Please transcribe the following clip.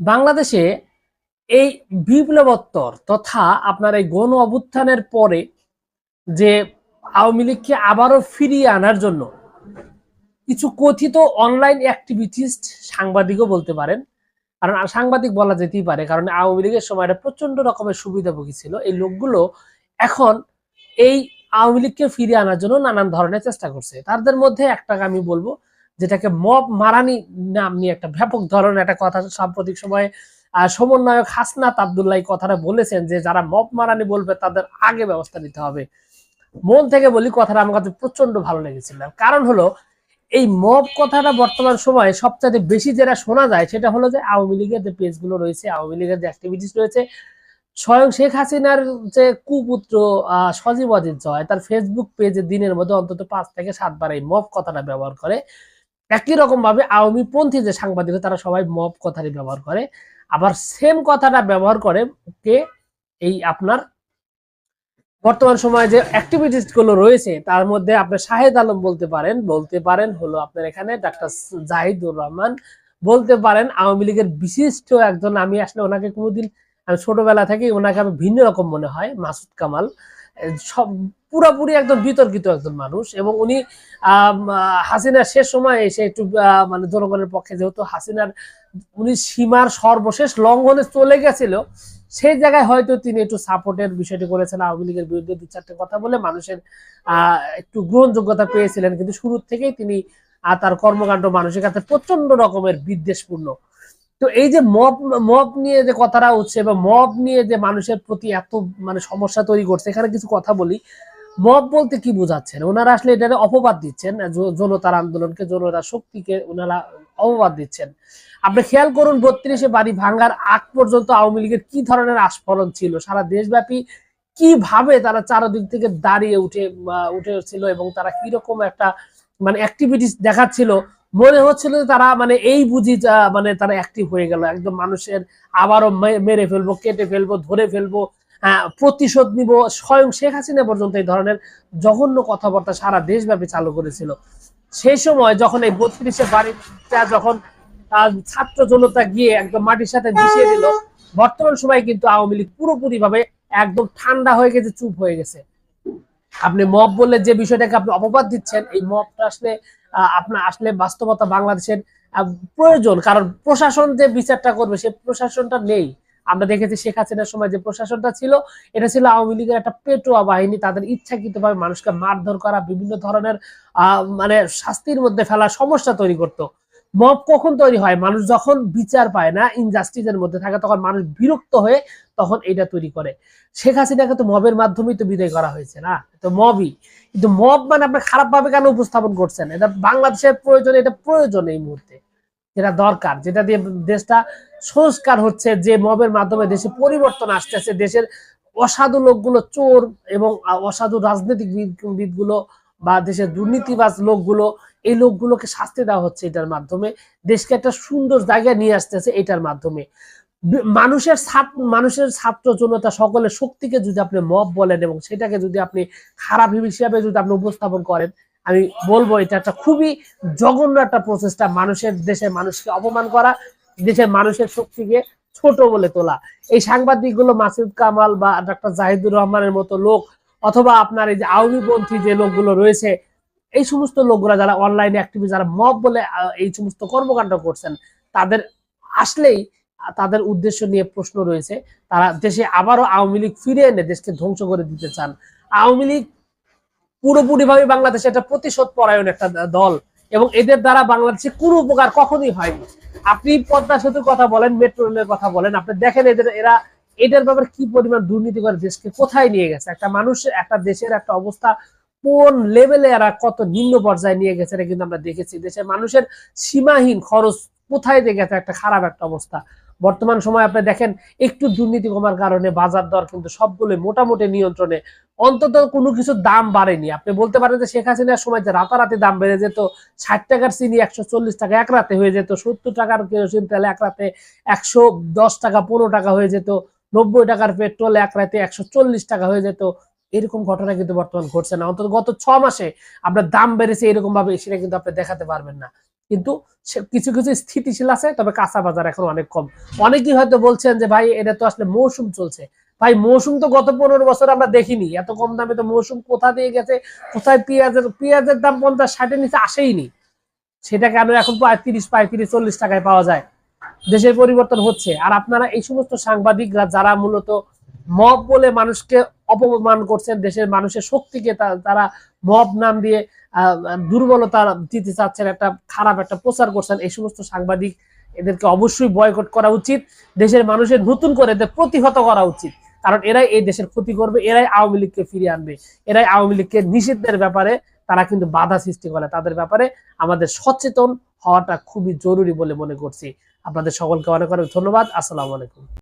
বাংলাদেশে এই বিপ্লবোত্তর তথা আপনার এই গণ অভ্যুত্থানের পরে যে আওয়ামী লীগকে আবারও ফিরিয়ে আনার জন্য কিছু কথিত অনলাইন অ্যাক্টিভিটিস্ট সাংবাদিকও বলতে পারেন। কারণ সাংবাদিক বলা যেতেই পারে, কারণ আওয়ামী লীগের সময় এটা প্রচণ্ড রকমের সুবিধাভোগী ছিল। এই লোকগুলো এখন এই আওয়ামী লীগকে ফিরিয়ে আনার জন্য নানান ধরনের চেষ্টা করছে। তাদের মধ্যে একটা আমি বলব যেটাকে মব মারানি নাম নিয়ে একটা ব্যাপক ধরনের একটা কথা সাম্প্রতিক সময়ে সমন্বয়ক হাসনাত আবদুল্লাহ কথাটা বলেছেন যে, যারা মব মারানি বলবে তাদের আগে ব্যবস্থা নিতে হবে। মন থেকে বলি কথাটা আমার কাছে প্রচণ্ড ভালো লেগেছিল। কারণ হলো, এই মব কথাটা বর্তমান সময়ে সবচেয়ে বেশি যেটা শোনা যায় সেটা হলো যে, আওয়ামী লীগের যে পেজগুলো রয়েছে, আওয়ামী লীগের যে অ্যাক্টিভিটিস রয়েছে, স্বয়ং শেখ হাসিনার যে কুপুত্র সজীব অজিত জয়, তার ফেসবুক পেজে দিনের মধ্যে অন্তত পাঁচ থেকে সাতবার এই মব কথাটা ব্যবহার করে। একই রকম ভাবে আওয়ামী পন্থী যে সাংবাদিক তারা সবাই মব কথাটি ব্যবহার করে। আবার সেম কথাটা ব্যবহার করে কে? এই আপনার বর্তমান সময়ে যে অ্যাক্টিভিটিসগুলো রয়েছে, তার মধ্যে আপনি শাহেদ আলম বলতে পারেন বলতে পারেন হলো আপনার এখানে ডাক্তার জাহিদুর রহমান, বলতে পারেন আওয়ামী লীগের বিশিষ্ট একজন, আমি আসলে ওনাকে কোনোদিন, আমি ছোটবেলা থেকে ওনাকে আমি ভিন্ন রকম মনে হয়, মাসুদ কামাল। সব পুরাপুরি একদম বিতর্কিত একজন মানুষ এবং উনি হাসিনার শেষ সময় এসে একটু মানে জনগণের পক্ষে যেহেতু হাসিনার, উনি সীমার সর্বশেষ লঙ্ঘনে চলে গেছিল, সেই জায়গায় হয়তো তিনি একটু সাপোর্টের বিষয়টি করেছেন, আওয়ামী লীগের বিরুদ্ধে দু চারটে কথা বলে মানুষের একটু গ্রহণযোগ্যতা পেয়েছিলেন। কিন্তু শুরু থেকেই তিনি তার কর্মকাণ্ড মানুষের কাছে প্রচণ্ড রকমের বিদ্বেষপূর্ণ তো এই যে মপ মপ নিয়ে যে কথাটা হচ্ছে বা মপ নিয়ে যে মানুষের প্রতি এত মানে সমস্যা তৈরি করছে এখানে কিছু কথা বলি। মব বলতে কি বোঝাচ্ছেন? ওনারা আসলে এটা অপবাদ দিচ্ছেন জনতার আন্দোলনকে জনতার শক্তিকে ওনারা অপবাদ দিচ্ছেন। আপনি খেয়াল করুন বত্রিশে বাড়ি ভাঙ্গার আগ পর্যন্ত আওয়ামী লীগের কি ধরনের আস্ফলন ছিল? সারা দেশব্যাপী কীভাবে তারা চারদিক থেকে দাঁড়িয়ে উঠে আহ, উঠে ছিল এবং তারা কীরকম একটা মানে অ্যাক্টিভিটিস দেখাচ্ছিল মনে হচ্ছিল তারা মানে এই বুঝি মানে তারা অ্যাক্টিভ হয়ে গেল। একদম মানুষের আবারও মেরে ফেলব, কেটে ফেলব, ধরে ফেলব প্রতিশোধ নিব। স্বয়ং শেখ হাসিনা পর্যন্ত এই ধরনের জঘন্য কথাবার্তা সারা দেশব্যাপী চালু করেছিল। সেই সময় যখন এই বত্রিশে বাড়িটা যখন ছাত্র জনতা গিয়ে একদম মাটির সাথে মিশিয়ে দিল, বর্তমান সময় কিন্তু আওয়ামী লীগ পুরোপুরি ভাবে একদম ঠান্ডা হয়ে গেছে, চুপ হয়ে গেছে। আপনি মব বললে যে বিষয়টাকে আপনি অপবাদ দিচ্ছেন, এই মবটা আসলে আপনার আসলে বাস্তবতা বাংলাদেশের প্রয়োজন। কারণ প্রশাসন যে বিচারটা করবে, সে প্রশাসনটা নেই। আমরা দেখেছি শেখ হাসিনার সময় যে প্রশাসনটা ছিল, এটা ছিল আওয়ামী লীগের একটা পেটোয়া বাহিনী। তাদের ইচ্ছাকৃতভাবে মানুষকে মারধর করা, বিভিন্ন ধরনের মানে শাস্তির মধ্যে ফেলা সমস্যা তৈরি করতো। মব কখন তৈরি হয়? মানুষ যখন বিচার পায় না ইনজাস্টিসের মধ্যে থাকে, তখন মানুষ বিরক্ত হয়ে তখন এটা তৈরি করে। শেখ হাসিনাকে তো মবের মাধ্যমেই তো বিদায় করা হয়েছে না? তো মবই। কিন্তু মব মানে আপনি খারাপ ভাবে কেন উপস্থাপন করছেন? এটা বাংলাদেশের প্রয়োজন, এটা প্রয়োজন এই মুহূর্তে। যেটা দরকার, যেটা দিয়ে দেশটা সংস্কার হচ্ছে, যে মবের মাধ্যমে দেশে পরিবর্তন আসতেছে, দেশের অসাধু লোকগুলো চোর এবং অসাধু রাজনৈতিক বিদগুলো বা দেশের দুর্নীতিবাজ লোকগুলো, এই লোকগুলোকে শাস্তি দেওয়া হচ্ছে এটার মাধ্যমে। দেশকে একটা সুন্দর জায়গায় নিয়ে আসতেছে এটার মাধ্যমে। মানুষের ছাত্র মানুষের ছাত্র জনতা সকলের শক্তিকে যদি আপনি মব বলেন এবং সেটাকে যদি আপনি খারাপ হিসেবে যদি আপনি উপস্থাপন করেন, আমি বলব এটা একটা খুবই জঘন্য একটা প্রচেষ্টা মানুষের দেশের মানুষকে অপমান করা, দেশের মানুষের শক্তিকে ছোট বলে তোলা। এই সাংবাদিকগুলো মাসুদ কামাল বা ডক্টর জাহিদুর রহমানের মতো লোক অথবা আপনার এই যে আওয়ামীপন্থী যে লোকগুলো রয়েছে, এই সমস্ত লোকগুলা যারা অনলাইনে অ্যাক্টিভিটি যারা মব বলে এই সমস্ত কর্মকাণ্ড করছেন, তাদের আসলেই তাদের উদ্দেশ্য নিয়ে প্রশ্ন রয়েছে, তারা দেশে আবারও আওয়ামী লীগ ফিরে এনে দেশকে ধ্বংস করে দিতে চান। আওয়ামী লীগ পুরোপুরি ভাবে বাংলাদেশে একটা প্রতিশোধ পরায়ণ একটা দল এবং এদের দ্বারা বাংলাদেশে কোনো উপকার কখনোই হয়নি। আপনি পদ্মা সেতুর কথা বলেন, মেট্রো রেলের কথা বলেন, আপনি দেখেন এদের, এরা এটার ব্যাপারে কি পরিমাণ দুর্নীতি করে দেশকে কোথায় নিয়ে গেছে? একটা মানুষ, একটা দেশের একটা অবস্থা কোন লেভেলে এরা কত নিম্ন পর্যায়ে নিয়ে গেছে এটা কিন্তু আমরা দেখেছি। দেশের মানুষের সীমাহীন খরচ কোথায় গেছে? একটা খারাপ একটা অবস্থা। বর্তমান সময় আপনি দেখেন, একটু দুর্নীতি কমার কারণে বাজার দর কিন্তু সবগুলো মোটামুটি নিয়ন্ত্রণে। অন্তত কোনো কিছু দাম বাড়েনি। আপনি বলতে পারেন যে শেখ হাসিনার সময় যে রাতারাতি দাম বেড়ে যেত, ষাট টাকার চিনি একশো চল্লিশ টাকা এক রাতে হয়ে যেত, সত্তর টাকার কেরোসিন তেল এক রাতে একশো দশ টাকা, পনেরো টাকা হয়ে যেত, নব্বই টাকার পেট্রোল এক রাতে একশো চল্লিশ টাকা হয়ে যেত। এরকম ঘটনা কিন্তু বর্তমান ঘটছে না। অন্তত গত ছ মাসে আপনার দাম বেড়েছে এরকম ভাবে সেটা কিন্তু আপনি দেখাতে পারবেন না। কিন্তু কিছু কিছু স্থিতিশীল আছে, তবে কাঁচা বাজার এখন অনেক কম। অনেকেই হয়তো বলছেন যে, ভাই, এটা তো আসলে মৌসুম চলছে। ভাই, মৌসুম তো গত পনেরো বছর আমরা দেখিনি। এত কম দামে তো মৌসুম কোথা দিয়ে গেছে? কোথায় পেঁয়াজের পেঁয়াজের দাম পঞ্চাশ ষাটের নিচে আসেইনি। সেটা কেন এখন প্রায় তিরিশ, পঁয়ত্রিশ, চল্লিশ টাকায় পাওয়া যায়? দেশের পরিবর্তন হচ্ছে। আর আপনারা এই সমস্ত সাংবাদিকরা যারা মূলত মব বলে মানুষকে অপমান করছেন, দেশের মানুষের শক্তিকে তারা মব নাম দিয়ে দুর্বলতা দিতে চাচ্ছেন, একটা খারাপ একটা প্রচার করছেন, এই সমস্ত সাংবাদিক এদেরকে অবশ্যই বয়কট করা উচিত। দেশের মানুষের নতুন করে এদের প্রতিহত করা উচিত। কারণ এরাই এই দেশের ক্ষতি করবে, এরাই আওয়ামী লীগকে ফিরিয়ে আনবে। এরাই আওয়ামী লীগকে নিষিদ্ধের ব্যাপারে তারা কিন্তু বাধা সৃষ্টি করে। তাদের ব্যাপারে আমাদের সচেতন হওয়াটা খুবই জরুরি বলে মনে করছি। আপনাদের সকলকে অনেক অনেক ধন্যবাদ। আসসালামু আলাইকুম।